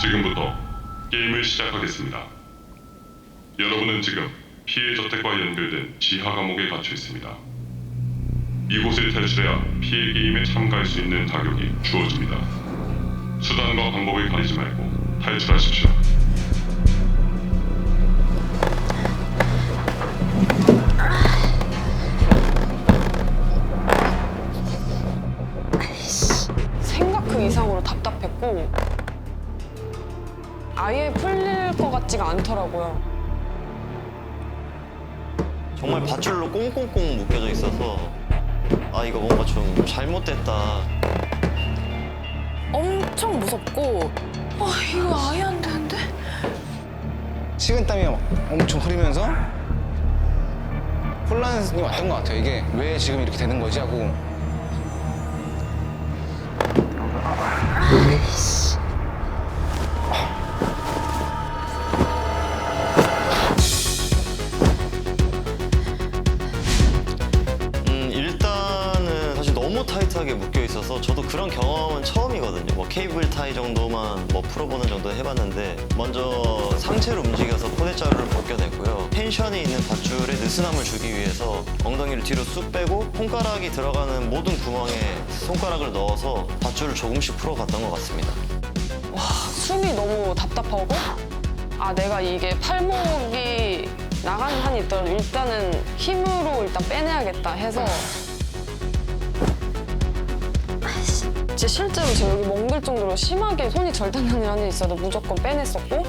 지금부터 게임을 시작하겠습니다. 여러분은 지금 피해 저택과 연결된 지하 감옥에 갇혀 있습니다. 이곳을 탈출해야 피해 게임에 참가할 수 있는 자격이 주어집니다. 수단과 방법을 가리지 말고 탈출하십시오. 생각 그 이상으로 답답했고 아예 풀릴 것 같지가 않더라고요. 정말 밧줄로 꽁꽁꽁 묶여져 있어서 아 이거 뭔가 좀 잘못됐다 엄청 무섭고 아 이거 아예 안 되는데? 식은땀이 엄청 흐르면서 혼란이 왔던 것 같아요. 이게 왜 지금 이렇게 되는 거지 하고 너무 타이트하게 묶여 있어서 저도 그런 경험은 처음이거든요. 뭐 케이블 타이 정도만 뭐 풀어보는 정도 해봤는데 먼저 상체를 움직여서 포대자루를 벗겨냈고요. 텐션이 있는 밧줄에 느슨함을 주기 위해서 엉덩이를 뒤로 쑥 빼고 손가락이 들어가는 모든 구멍에 손가락을 넣어서 밧줄을 조금씩 풀어갔던 것 같습니다. 숨이 너무 답답하고? 아 내가 이게 팔목이 나가는 한이 있더라도 일단은 힘으로 일단 빼내야겠다 해서 진짜 실제로 제가 여기 멍들 정도로 심하게 손이 절단난이 한이 있어도 무조건 빼냈었고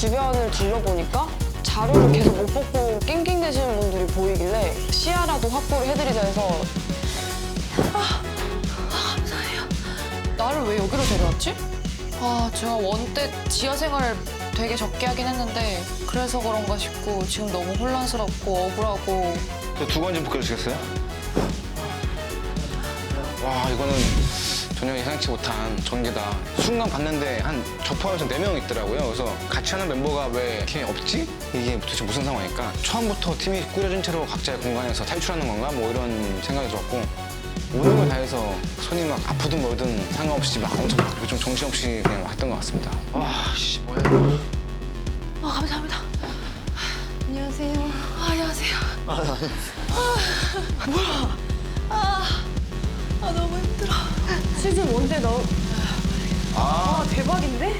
주변을 둘러보니까 자루를 계속 못 벗고 낑낑대시는 분들이 보이길래 시야라도 확보를 해드리자 해서 나를 왜 여기로 데려왔지? 아, 제가 원때 지하 생활을 되게 적게 하긴 했는데 그래서 그런가 싶고 지금 너무 혼란스럽고 억울하고 저두번좀 묶여주시겠어요? 와 이거는 전혀 예상치 못한 전개다. 순간 봤는데 한 저 포함해서 네 명 있더라고요. 그래서 같이 하는 멤버가 왜 이렇게 없지? 이게 도대체 무슨 상황일까? 처음부터 팀이 꾸려진 채로 각자의 공간에서 탈출하는 건가? 뭐 이런 생각이 들었고 모든 걸 다해서 손이 막 아프든 뭐든 상관없이 막 엄청 막 좀 정신없이 그냥 왔던 것 같습니다. 와, 씨 뭐야? 아, 감사합니다. 안녕하세요. 아, 안녕하세요. 아, 너무 힘들어. 시즌 1때 너 아, 대박인데?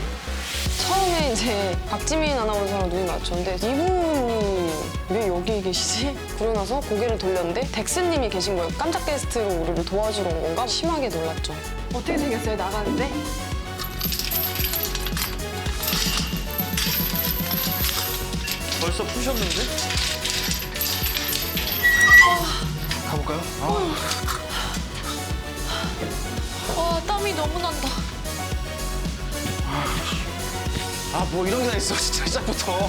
처음에 이제 박지민 아나운서랑 눈이 맞췄는데 이분이 왜 여기 계시지? 그러고 나서 고개를 돌렸는데 덱스님이 계신 거예요. 깜짝 게스트로 우리를 도와주러 온 건가? 심하게 놀랐죠. 어떻게 생겼어요? 나가는데? 벌써 푸셨는데? 가볼까요? 아, 와, 땀이 너무 난다. 아, 뭐 이런 게 다 있어, 진짜 시작부터.